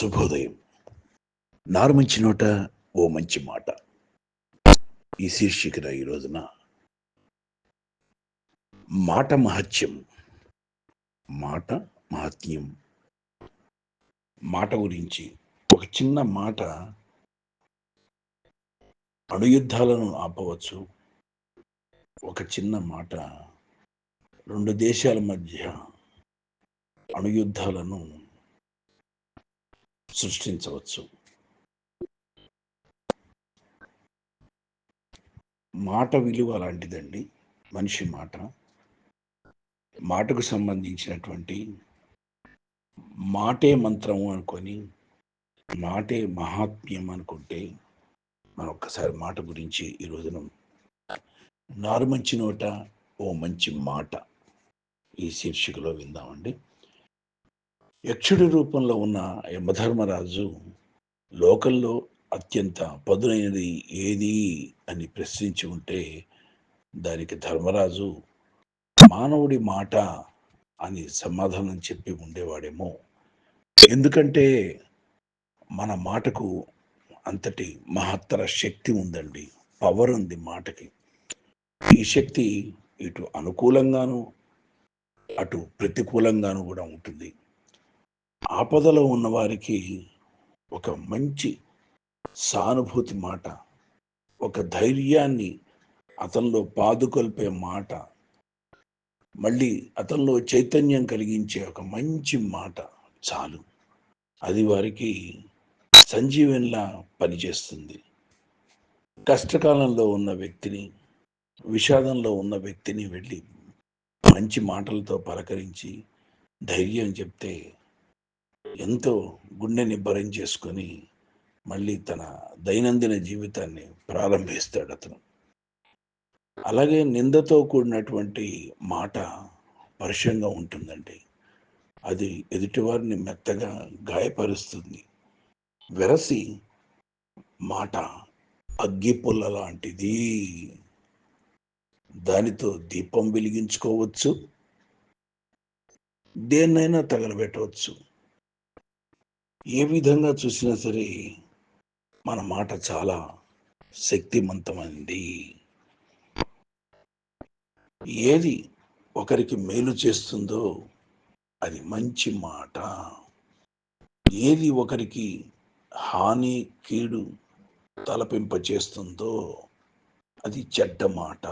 శుభోదయం. నారు మంచి నోట ఓ మంచి మాట. ఈ శీర్షికన ఈ రోజున మాట మహత్యం. మాట మహత్యం. మాట గురించి ఒక చిన్న మాట అణుయుద్ధాలను ఆపవచ్చు. ఒక చిన్న మాట రెండు దేశాల మధ్య అణుయుద్ధాలను సృష్టించవచ్చు. మాట విలువ అలాంటిదండి. మనిషి మాట. మాటకు సంబంధించినటువంటి మాటే మంత్రము అనుకొని మాటే మహాత్మ్యం అనుకుంటే మనం ఒక్కసారి మాట గురించి ఈ రోజున నారు మంచి నోట ఓ మంచి మాట ఈ శీర్షికలో విందామండి. యక్షుడి రూపంలో ఉన్న యమధర్మరాజు లోకల్లో అత్యంత పదునైనది ఏది అని ప్రశ్నించి ఉంటే దానికి ధర్మరాజు మానవుడి మాట అని సమాధానం చెప్పి ఉండేవాడేమో. ఎందుకంటే మన మాటకు అంతటి మహత్తర శక్తి ఉందండి. పవర్ ఉంది మాటకి. ఈ శక్తి ఇటు అనుకూలంగాను అటు ప్రతికూలంగాను కూడా ఉంటుంది. ఆపదలో ఉన్నవారికి ఒక మంచి సానుభూతి మాట ఒక ధైర్యాన్ని అతనిలో పాదుకొల్పే మాట మళ్ళీ అతనిలో చైతన్యం కలిగించే ఒక మంచి మాట చాలు. అది వారికి సంజీవనిలా పనిచేస్తుంది. కష్టకాలంలో ఉన్న వ్యక్తిని విషాదంలో ఉన్న వ్యక్తిని వెళ్ళి మంచి మాటలతో పలకరించి ధైర్యం చెప్తే ఎంతో గుండె నిబ్బరం చేసుకొని మళ్ళీ తన దైనందిన జీవితాన్ని ప్రారంభిస్తాడు అతను. అలాగే నిందతో కూడినటువంటి మాట పరుషంగా ఉంటుందండి. అది ఎదుటివారిని మెత్తగా గాయపరుస్తుంది. వెరసి మాట అగ్గిపుల్ల లాంటిది. దానితో దీపం వెలిగించుకోవచ్చు. దేన్నైనా తగలబెట్టవచ్చు. ఏ విధంగా చూసినా సరే మన మాట చాలా శక్తివంతమైంది ఏది ఒకరికి మేలు చేస్తుందో అది మంచి మాట. ఏది ఒకరికి హాని కీడు తలపింప చేస్తుందో అది చెడ్డ మాట.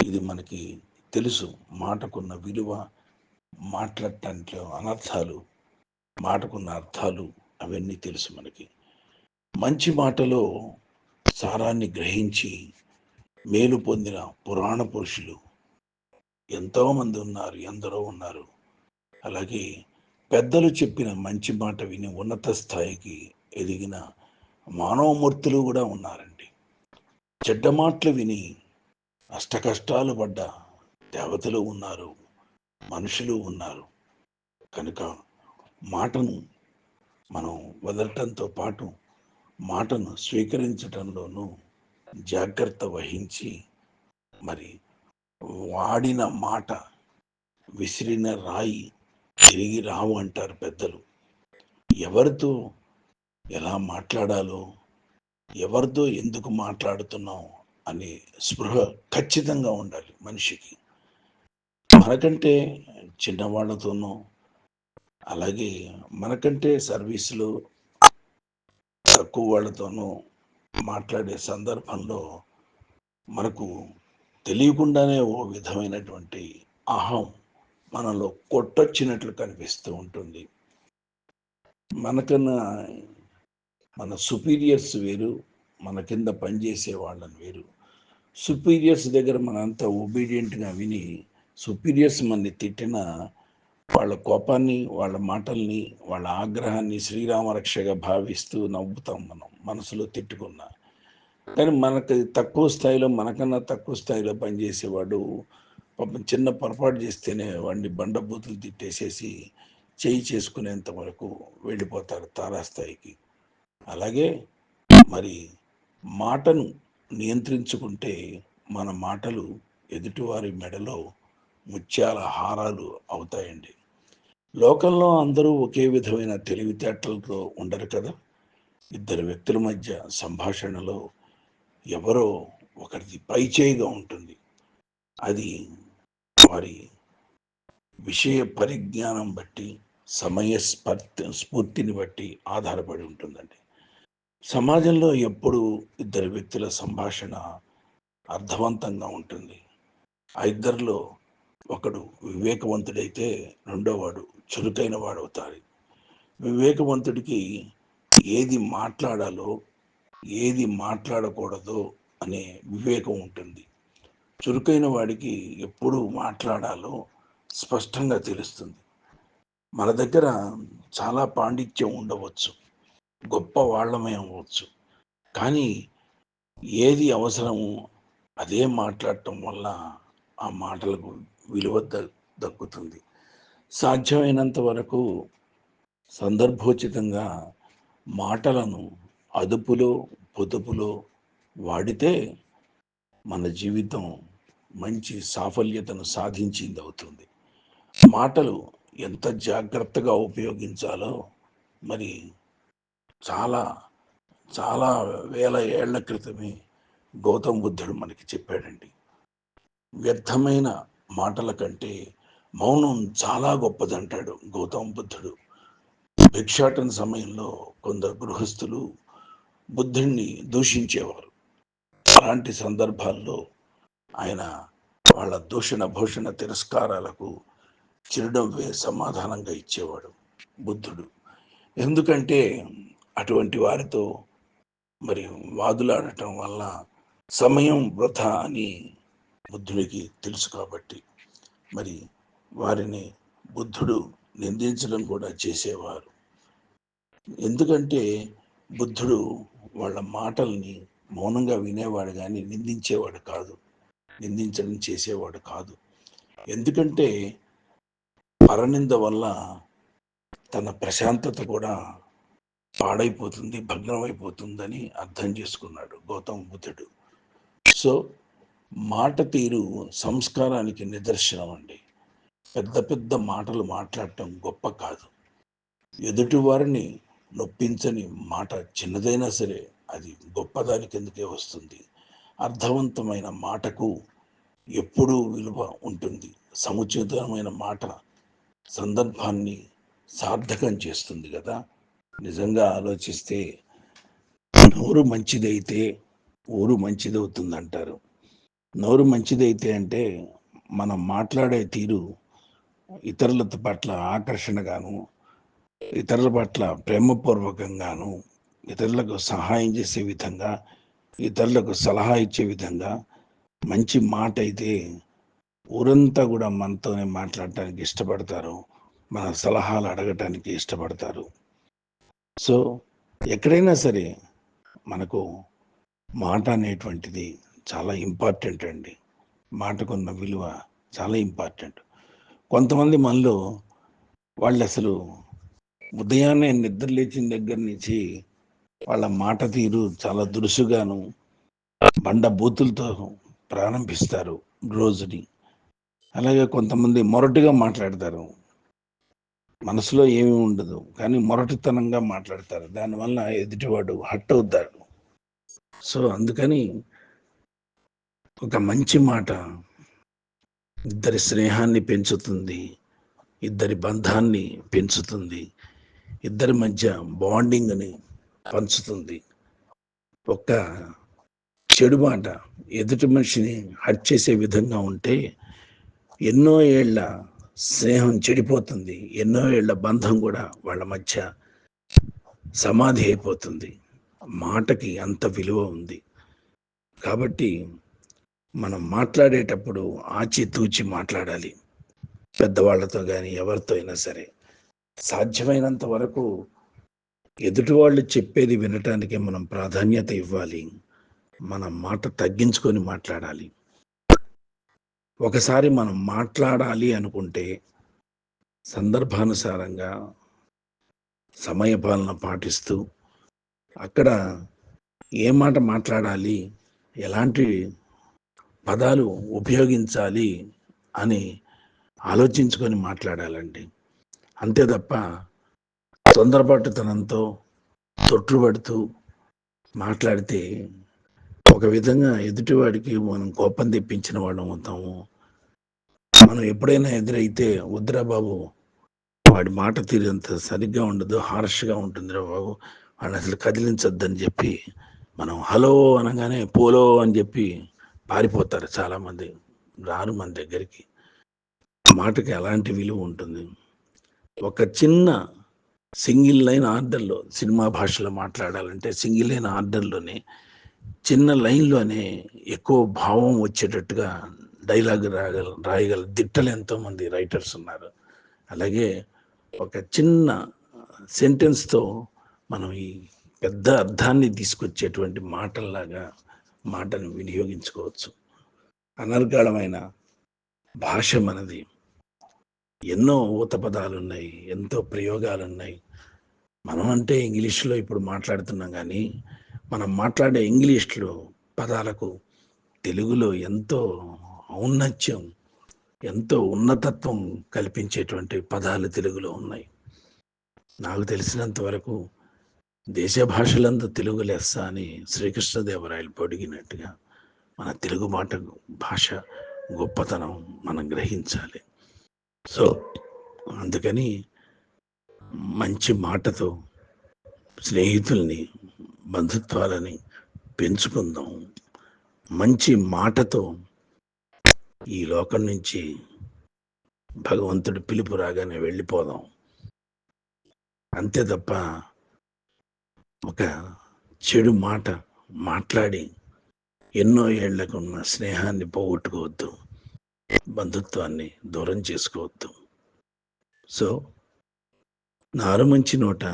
ఇది మనకి తెలుసు. మాటకున్న విలువ మాట్లాడటానికి అనర్థాలు మాటకున్న అర్థాలు అవన్నీ తెలుసు మనకి. మంచి మాటలో సారాన్ని గ్రహించి మేలు పొందిన పురాణ పురుషులు ఎంతోమంది ఉన్నారు ఎందరో ఉన్నారు. అలాగే పెద్దలు చెప్పిన మంచి మాట విని ఉన్నత స్థాయికి ఎదిగిన మానవమూర్తులు కూడా ఉన్నారండి. చెడ్డ మాటలు విని అష్టకష్టాలు పడ్డ దేవతలు ఉన్నారు మనుషులు ఉన్నారు. కనుక మాటను మనం వదలటంతో పాటు మాటను స్వీకరించటంలోనూ జాగ్రత్త వహించి మరి వాడిన మాట విసిరిన రాయి తిరిగి రావు అంటారు పెద్దలు. ఎవరితో ఎలా మాట్లాడాలో ఎవరితో ఎందుకు మాట్లాడుతున్నాం అనే స్పృహ ఖచ్చితంగా ఉండాలి మనిషికి. మనకంటే చిన్నవాళ్ళతోనో అలాగే మనకంటే సర్వీసులు తక్కువ వాళ్ళతోనూ మాట్లాడే సందర్భంలో మనకు తెలియకుండానే ఓ విధమైనటువంటి అహం మనలో కొట్టొచ్చినట్లు కనిపిస్తూ ఉంటుంది. మనకన్నా మన సుపీరియర్స్ వేరు మన కింద పనిచేసే వాళ్ళని వేరు. సుపీరియర్స్ దగ్గర మనంతా ఒబీడియంట్గా విని సుపీరియర్స్ మనని తిట్టిన వాళ్ళ కోపాన్ని వాళ్ళ మాటల్ని వాళ్ళ ఆగ్రహాన్ని శ్రీరామరక్షగా భావిస్తూ నవ్వుతాం మనం మనసులో తిట్టుకున్నా. కానీ మనకు తక్కువ స్థాయిలో మనకన్నా తక్కువ స్థాయిలో పనిచేసేవాడు పాపం చిన్న పొరపాటు చేస్తేనే వాడిని బండబూతులు తిట్టేసేసి చేయి చేసుకునేంత వరకు వెళ్ళిపోతారు తారాస్థాయికి. అలాగే మరి మాటను నియంత్రించుకుంటే మన మాటలు ఎదుటివారి మెడలో ముత్యాల హారాలు అవుతాయండి. లోకంలో అందరూ ఒకే విధమైన తెలివితేటలతో ఉండరు కదా? ఇద్దరు వ్యక్తుల మధ్య సంభాషణలో ఎవరో ఒకరిది పైచేయిగా ఉంటుంది. అది వారి విషయ పరిజ్ఞానం బట్టి సమయ స్ఫర్తి స్ఫూర్తిని బట్టి ఆధారపడి ఉంటుందండి. సమాజంలో ఎప్పుడు ఇద్దరు వ్యక్తుల సంభాషణ అర్థవంతంగా ఉంటుంది. ఆ ఇద్దరిలో ఒకడు వివేకవంతుడైతే రెండోవాడు చురుకైన వాడు అవుతాడు. వివేకవంతుడికి ఏది మాట్లాడాలో ఏది మాట్లాడకూడదో అనే వివేకం ఉంటుంది. చురుకైన వాడికి ఎప్పుడు మాట్లాడాలో స్పష్టంగా తెలుస్తుంది. మన దగ్గర చాలా పాండిత్యం ఉండవచ్చు గొప్ప వాళ్ళమే అవ్వచ్చు. కానీ ఏది అవసరమో అదే మాట్లాడటం వల్ల ఆ మాటలకు విలువ ద- దక్కుతుంది. సాధ్యమైనంత వరకు సందర్భోచితంగా మాటలను అదుపులో పొదుపులో వాడితే మన జీవితం మంచి సాఫల్యతను సాధించింది అవుతుంది మాటలు ఎంత జాగ్రత్తగా ఉపయోగించాలో మరి చాలా చాలా వేల ఏళ్ళ క్రితమే గౌతమ్ బుద్ధుడు మనకి చెప్పాడండి. వ్యర్థమైన మాటల కంటే మౌనం చాలా గొప్పదంటాడు గౌతమ బుద్ధుడు. భిక్షాటన సమయంలో కొందరు గృహస్థులు బుద్ధుణ్ణి దూషించేవారు. అలాంటి సందర్భాల్లో ఆయన వాళ్ళ దూషణ భూషణ తిరస్కారాలకు చిరునవ్వే సమాధానంగా ఇచ్చేవాడు బుద్ధుడు. ఎందుకంటే అటువంటి వారితో మరి వాదులాడటం వల్ల సమయం వృధా అని బుద్ధుడికి తెలుసు కాబట్టి మరి వారిని బుద్ధుడు నిందించడం కూడా చేసేవారు. ఎందుకంటే బుద్ధుడు వాళ్ళ మాటల్ని మౌనంగా వినేవాడు కానీ నిందించేవాడు కాదు. నిందించడం చేసేవాడు కాదు. ఎందుకంటే పరనింద వల్ల తన ప్రశాంతత కూడా పాడైపోతుంది భగ్నమైపోతుందని అర్థం చేసుకున్నాడు గౌతమ బుద్ధుడు. సో మాట తీరు సంస్కారానికి నిదర్శనం అండి. పెద్ద పెద్ద మాటలు మాట్లాడటం గొప్ప కాదు. ఎదుటి వారిని నొప్పించని మాట చిన్నదైనా సరే అది గొప్పదాని కిందకే వస్తుంది? అర్థవంతమైన మాటకు ఎప్పుడూ విలువ ఉంటుంది. సముచితమైన మాట సందర్భాన్ని సార్థకం చేస్తుంది కదా! నిజంగా ఆలోచిస్తే నోరు మంచిదైతే ఊరు మంచిదవుతుంది అంటారు నోరు మంచిదైతే అంటే మనం మాట్లాడే తీరు ఇతరుల పట్ల ఆకర్షణగాను ఇతరుల పట్ల ప్రేమపూర్వకంగాను ఇతరులకు సహాయం చేసే విధంగా ఇతరులకు సలహా ఇచ్చే విధంగా మంచి మాట అయితే ఊరంతా కూడా మనతోనే మాట్లాడటానికి ఇష్టపడతారు. మన సలహాలు అడగటానికి ఇష్టపడతారు. సో ఎక్కడైనా సరే మనకు మాట అనేటువంటిది చాలా ఇంపార్టెంట్ అండి. మాటకున్న విలువ చాలా ఇంపార్టెంట్ కొంతమంది మనలో వాళ్ళు అసలు ఉదయాన్నే నిద్ర లేచిన దగ్గర నుంచి వాళ్ళ మాట తీరు చాలా దురుసుగాను బండ బూతులతో ప్రారంభిస్తారు రోజుని. అలాగే కొంతమంది మొరటుగా మాట్లాడతారు. మనసులో ఏమీ ఉండదు కానీ మొరటుతనంగా మాట్లాడతారు. దానివల్ల ఎదుటివాడు హట్ అవుతాడు. సో అందుకని ఒక మంచి మాట. ఇద్దరి స్నేహాన్ని పెంచుతుంది. ఇద్దరి బంధాన్ని పెంచుతుంది. ఇద్దరి మధ్య బాండింగ్ని పంచుతుంది. ఒక్క చెడు మాట. ఎదుటి మనిషిని హట్ చేసే విధంగా ఉంటే ఎన్నో ఏళ్ళ స్నేహం చెడిపోతుంది. ఎన్నో ఏళ్ళ బంధం కూడా వాళ్ళ మధ్య సమాధి అయిపోతుంది. మాటకి అంత విలువ ఉంది. కాబట్టి మనం మాట్లాడేటప్పుడు ఆచితూచి మాట్లాడాలి. పెద్దవాళ్ళతో కానీ ఎవరితో అయినా సరే. సాధ్యమైనంత వరకు ఎదుటి వాళ్ళు చెప్పేది వినటానికే మనం ప్రాధాన్యత ఇవ్వాలి. మన మాట తగ్గించుకొని మాట్లాడాలి. ఒకసారి మనం మాట్లాడాలి అనుకుంటే సందర్భానుసారంగా సమయపాలన పాటిస్తూ అక్కడ ఏ మాట మాట్లాడాలి ఎలాంటి పదాలు ఉపయోగించాలి అని ఆలోచించుకొని మాట్లాడాలండి. అంతే తప్ప తొందరపాటుతనంతో తొట్టుపడుతూ మాట్లాడితే ఒక విధంగా ఎదుటివాడికి మనం కోపం తెప్పించిన వాళ్ళం అవుతాము. మనం ఎప్పుడైనా ఎదురైతే వద్దురా బాబు వాడి మాట తీరంత సరిగ్గా ఉండదు హార్ష్గా ఉంటుందిరా బాబు వాడిని అసలు కదిలించొద్దని చెప్పి మనం హలో అనగానే పోలో అని చెప్పి పారిపోతారు చాలామంది రారు మన దగ్గరికి. మాటకి ఎలాంటి విలువ ఉంటుంది? ఒక చిన్న సింగిల్ లైన్ ఆర్డర్లో సినిమా భాషలో మాట్లాడాలంటే సింగిల్ లైన్ ఆర్డర్లోనే చిన్న లైన్లోనే ఎక్కువ భావం వచ్చేటట్టుగా డైలాగ్ రాగల రాయగల దిట్టలు ఎంతోమంది రైటర్స్ ఉన్నారు. అలాగే ఒక చిన్న సెంటెన్స్తో మనం ఈ పెద్ద అర్థాన్ని తీసుకొచ్చేటువంటి మాటల్లాగా మాటను వినియోగించుకోవచ్చు. అనర్గళమైన భాష మనది. ఎన్నో ఊత పదాలు ఉన్నాయి ఎంతో ప్రయోగాలు ఉన్నాయి మనం అంటే ఇంగ్లీష్లో ఇప్పుడు మాట్లాడుతున్నాం కానీ మనం మాట్లాడే ఇంగ్లీష్లో పదాలకు తెలుగులో ఎంతో ఔన్నత్యం ఎంతో ఉన్నతత్వం కల్పించేటువంటి పదాలు తెలుగులో ఉన్నాయి. నాకు తెలిసినంత వరకు దేశ భాషలంతా తెలుగు లెస్స అని శ్రీకృష్ణదేవరాయలు పొడిగినట్టుగా మన తెలుగు మాట భాష గొప్పతనం మనం గ్రహించాలి. సో అందుకని మంచి మాటతో స్నేహితుల్ని బంధుత్వాలని పెంచుకుందాం. మంచి మాటతో ఈ లోకం నుంచి భగవంతుడి పిలుపు రాగానే వెళ్ళిపోదాం. అంతే తప్ప ఒక చెడు మాట మాట్లాడి ఎన్నో ఏళ్ళకు ఉన్న స్నేహాన్ని పోగొట్టుకోవద్దు బంధుత్వాన్ని దూరం చేసుకోవద్దు. సో నారు మంచి నోట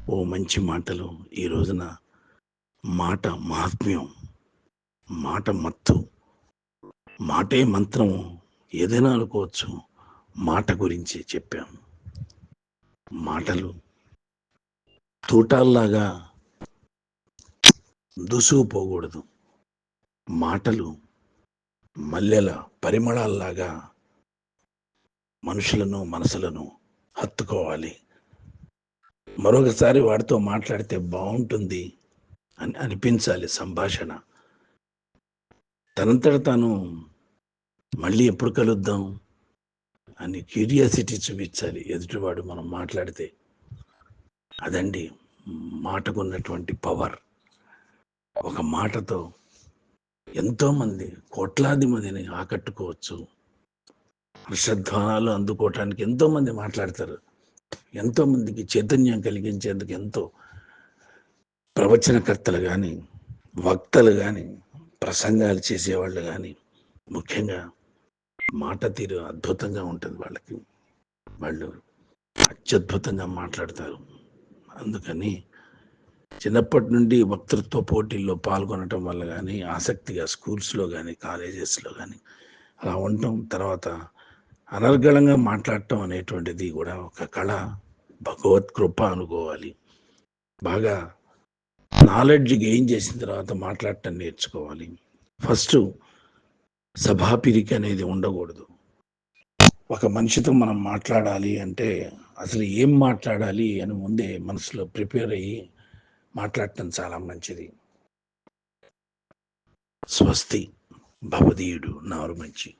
ఓ మంచి మాటలు ఈ రోజున మాట మహాత్మ్యం మాట మత్తు మాటే మంత్రము ఏదైనా అనుకోవచ్చు మాట గురించి చెప్పాం. మాటలు తూటాల్లాగా దూసుకుపోకూడదు మాటలు మల్లెల పరిమళాల్లాగా మనుషులను మనసులను హత్తుకోవాలి. మరొకసారి వాడితో మాట్లాడితే బాగుంటుంది అని అనిపించాలి సంభాషణ. తనంతట తాను మళ్ళీ ఎప్పుడు కలుద్దాం అని క్యూరియాసిటీ చూపించాలి ఎదుటివాడు మనం మాట్లాడితే. అదండి మాటకున్నటువంటి పవర్ ఒక మాటతో ఎంతోమంది కోట్లాది మందిని ఆకట్టుకోవచ్చు. హర్షధ్వానాలు అందుకోవటానికి ఎంతోమంది మాట్లాడతారు. ఎంతోమందికి చైతన్యం కలిగించేందుకు ఎంతో ప్రవచనకర్తలు కానీ వక్తలు కానీ ప్రసంగాలు చేసేవాళ్ళు కానీ ముఖ్యంగా మాట తీరు అద్భుతంగా ఉంటుంది వాళ్ళకి. వాళ్ళు అత్యద్భుతంగా మాట్లాడతారు. అందుకని చిన్నప్పటి నుండి వక్తృత్వ పోటీల్లో పాల్గొనటం వల్ల కానీ ఆసక్తిగా స్కూల్స్లో కానీ కాలేజెస్లో కానీ అలా ఉండటం తర్వాత అనర్గళంగా మాట్లాడటం అనేటువంటిది కూడా ఒక కళ. భగవత్ కృప అనుకోవాలి. బాగా నాలెడ్జ్ గెయిన్ చేసిన తర్వాత మాట్లాడటం నేర్చుకోవాలి. ఫస్ట్ సభాపిరికి అనేది ఉండకూడదు. ఒక మనిషితో మనం మాట్లాడాలి అంటే అసలు ఏం మాట్లాడాలి అని ముందే మనసులో ప్రిపేర్ అయ్యి మాట్లాడటం చాలా మంచిది. స్వస్తి. భవదీయుడు నారు మంచి.